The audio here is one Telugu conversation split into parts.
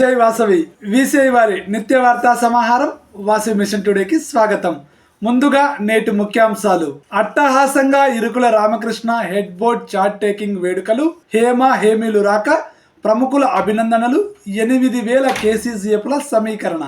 జై వాసవి. విసిఐ వారి నిత్య వార్తా సమాహారం వాసవి మిషన్ టుడేకి స్వాగతం. ముందుగా నేటి ముఖ్యాంశాలు. అట్టహాసంగా Irukula Ramakrishna head board chart taking వేడుకలు హేమ హేమీలు రాక ప్రముఖుల అభినందనలు ఎనిమిది వేల కేసీజీఎఫ్ల సమీకరణ.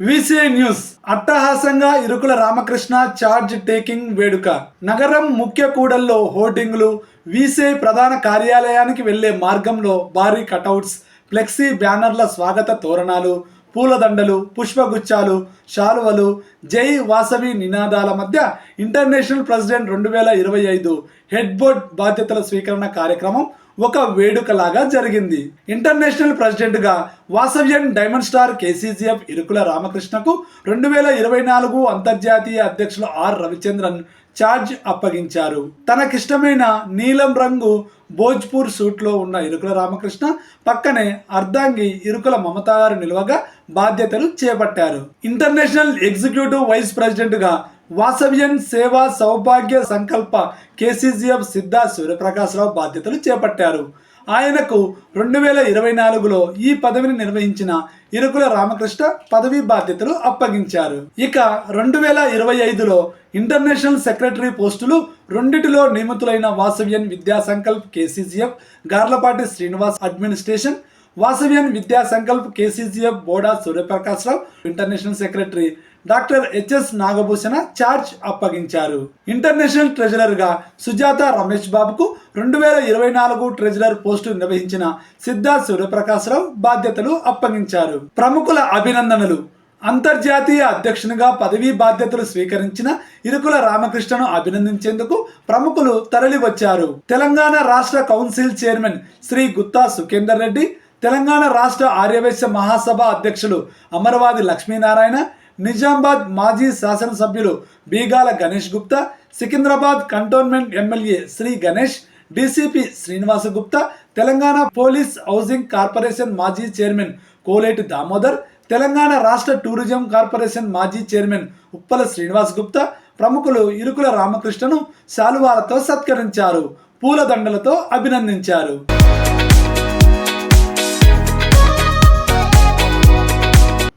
VCI news. అట్టహాసంగా ఇరుకుల రామకృష్ణ చార్జ్ టేకింగ్ వేడుక. నగరం ముఖ్య కూడల్లో హోర్డింగ్లు. విసిఐ ప్రధాన కార్యాలయానికి వెళ్ళే మార్గంలో భారీ కటౌట్స్ ఫ్లెక్సీ బ్యానర్ల స్వాగత తోరణాలు పూలదండలు పుష్పగుచ్చాలు శాలువలు జై వాసవి నినాదాల మధ్య ఇంటర్నేషనల్ ప్రెసిడెంట్ రెండు వేల ఇరవై ఐదు హెడ్ బోర్డ్ బాధ్యతల స్వీకరణ కార్యక్రమం ఒక వేడుకలాగా జరిగింది. ఇంటర్నేషనల్ ప్రెసిడెంట్గా Vasavyan diamond star KCGF Irukula రామకృష్ణకు రెండు వేల ఇరవై నాలుగు అంతర్జాతీయ అధ్యక్షులు ఆర్ రవిచంద్రన్ ఛార్జ్ అప్పగించారు. తనకిష్టమైన నీలం రంగు భోజ్పూర్ సూట్లో ఉన్న ఇరుకుల రామకృష్ణ పక్కనే అర్ధాంగి ఇరుకుల మమతా గారు నిలువగా బాధ్యతలు చేపట్టారు. ఇంటర్నేషనల్ ఎగ్జిక్యూటివ్ వైస్ ప్రెసిడెంట్గా వాసవ్యం సేవా సౌభాగ్య సంకల్ప కేసీజీఎఫ్ సిద్ధా సూర్యప్రకాశ్రావు బాధ్యతలు చేపట్టారు. ఆయనకు రెండు వేల ఇరవై నాలుగులో ఈ పదవిని నిర్వహించిన ఇరుకుల రామకృష్ణ పదవి బాధ్యతలు అప్పగించారు. ఇక రెండు వేల ఇరవై ఐదులో ఇంటర్నేషనల్ సెక్రటరీ పోస్టులు రెండిటిలో నియమితులైన Vasavyan Vidya Sankalp KCGF Garlapati Srinivas administration Vasavyan Vidya Sankalp KCGF Boda Suryaprakashrao international secretary doctor HS Nagabhushana charge అప్పగించారు. ఇంటర్నేషనల్ ట్రెజరర్గా సుజాత రమేష్ బాబుకు రెండు వేల ఇరవై నాలుగు ట్రెజరర్ పోస్టు నిర్వహించిన సిద్ధా సూర్యప్రకాశ్రావు బాధ్యతలు అప్పగించారు. ప్రముఖుల అభినందనలు. అంతర్జాతీయ అధ్యక్షునిగా పదవీ బాధ్యతలు స్వీకరించిన ఇరుకుల రామకృష్ణను అభినందించేందుకు ప్రముఖులు తరలివచ్చారు. తెలంగాణ రాష్ట్ర కౌన్సిల్ చైర్మన్ శ్రీ గుత్తా సుఖేందర్ రెడ్డి తెలంగాణ రాష్ట్ర ఆర్యవైశ్య మహాసభ అధ్యక్షులు అమరవాది లక్ష్మీనారాయణ నిజామాబాద్ మాజీ శాసనసభ్యులు Bigala Ganesh Gupta Secunderabad cantonment MLA Shri Ganesh DCP Srinivasa Gupta Telangana police housing corporation మాజీ చైర్మన్ కోలేటి దామోదర్ తెలంగాణ రాష్ట్ర టూరిజం కార్పొరేషన్ మాజీ చైర్మన్ ఉప్పల శ్రీనివాస్ గుప్తా ప్రముఖులు ఇరుకుల రామకృష్ణను శాలువాలతో సత్కరించారు పూలదండలతో అభినందించారు.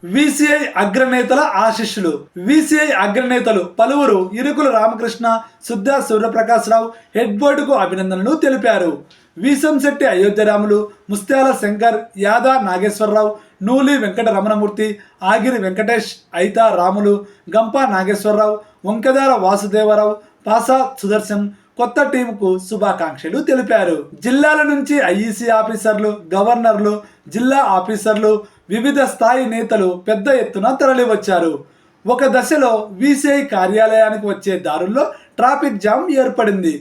విసిఐ అగ్రనేతల ఆశిష్యులు. విసిఐ అగ్రనేతలు పలువురు ఇరుకుల రామకృష్ణ సుద్దా సూర్యప్రకాశ్రావు హెడ్ బోర్డుకు అభినందనలు తెలిపారు. వీసంశెట్టి అయోధ్యరాములు ముస్త్యాల శంకర్ యాదా నాగేశ్వరరావు నూలి వెంకట రమణమూర్తి ఆగిరి వెంకటేష్ ఐతా రాములు గంప నాగేశ్వరరావు వంకదార వాసుదేవరావు పాసా సుదర్శన్ కొత్త టీంకు శుభాకాంక్షలు తెలిపారు. జిల్లాల నుంచి ఐఈసీ ఆఫీసర్లు గవర్నర్లు జిల్లా ఆఫీసర్లు వివిధ స్థాయి నేతలు పెద్ద ఎత్తున తరలివచ్చారు. ఒక దశలో వీసీఐ కార్యాలయానికి వచ్చే దారుల్లో ట్రాఫిక్ జామ్ ఏర్పడింది.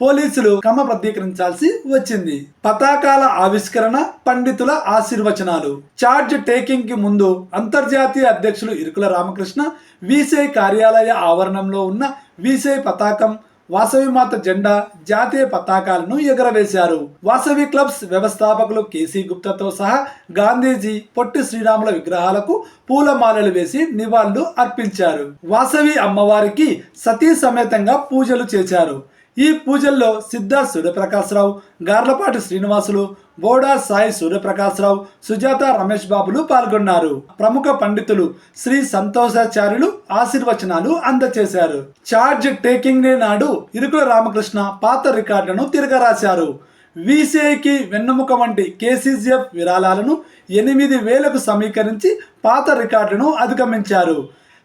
పోలీసులు క్రమ ప్రతీకరించాల్సి వచ్చింది. పతాకాల ఆవిష్కరణ పండితుల ఆశీర్వచనాలు. చార్జ్ టేకింగ్కి ముందు అంతర్జాతీయ అధ్యక్షులు ఇరుకుల రామకృష్ణ వీసీఐ కార్యాలయ ఆవరణంలో ఉన్న వీసీఐ పతాకం వాసవి మాత జెండా జాతీయ పతాకాలను ఎగరవేశారు. వాసవి క్లబ్స్ వ్యవస్థాపకులు కేసీ గుప్తాతో సహా గాంధీజీ పొట్టి శ్రీరాముల విగ్రహాలకు పూలమాలలు వేసి నివాళులు అర్పించారు. వాసవి అమ్మవారికి సతీ సమేతంగా పూజలు చేశారు. ఈ పూజల్లో సిద్ధా సూర్యప్రకాశ్రావు గార్లపాటి శ్రీనివాసులు బోడా సాయి సూర్యప్రకాశ్రావు సుజాత రమేష్ బాబులు పాల్గొన్నారు. ప్రముఖ పండితులు శ్రీ సంతోషాచార్యులు ఆశీర్వచనాలు అందచేశారు. చార్జ్ టేకింగ్ డే నాడు ఇరుకుల రామకృష్ణ పాత రికార్డులను తిరగరాశారు. వీసీఐకి వెన్నెముక వంటి కేసీజీఎఫ్ విరాళాలను ఎనిమిది వేలకు సమీకరించి పాత రికార్డును అధిగమించారు.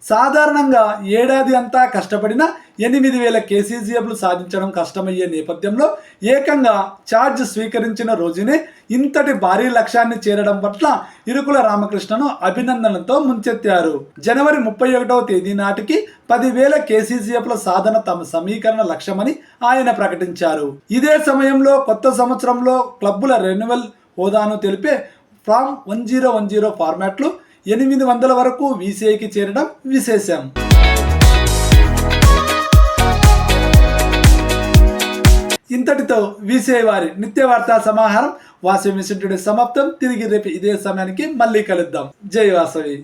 సాధారణంగా ఏడాది అంతా కష్టపడిన ఎనిమిది వేల కేసీజీఎఫ్లు సాధించడం కష్టమయ్యే నేపథ్యంలో ఏకంగా ఛార్జ్ స్వీకరించిన రోజునే ఇంతటి భారీ లక్ష్యాన్ని చేరడం పట్ల ఇరుకుల రామకృష్ణను అభినందనలతో ముంచెత్తారు. జనవరి ముప్పై ఒకటవ తేదీ నాటికి పదివేల కేసీజీఎఫ్ల సాధన తమ సమీకరణ లక్ష్యమని ఆయన ప్రకటించారు. ఇదే సమయంలో కొత్త సంవత్సరంలో క్లబ్బుల రెన్యువల్ హోదాను తెలిపే from one zero one zero ఫార్మాట్లు ఎనిమిది వందల వరకు వీసీఐకి చేరడం విశేషం. ఇంతటితో వీసీఐ వారి నిత్య వార్తా సమాహారం వాసవి మిషన్ టుడే సమాప్తం. తిరిగి రేపు ఇదే సమయానికి మళ్ళీ కలుద్దాం. జై వాసవి.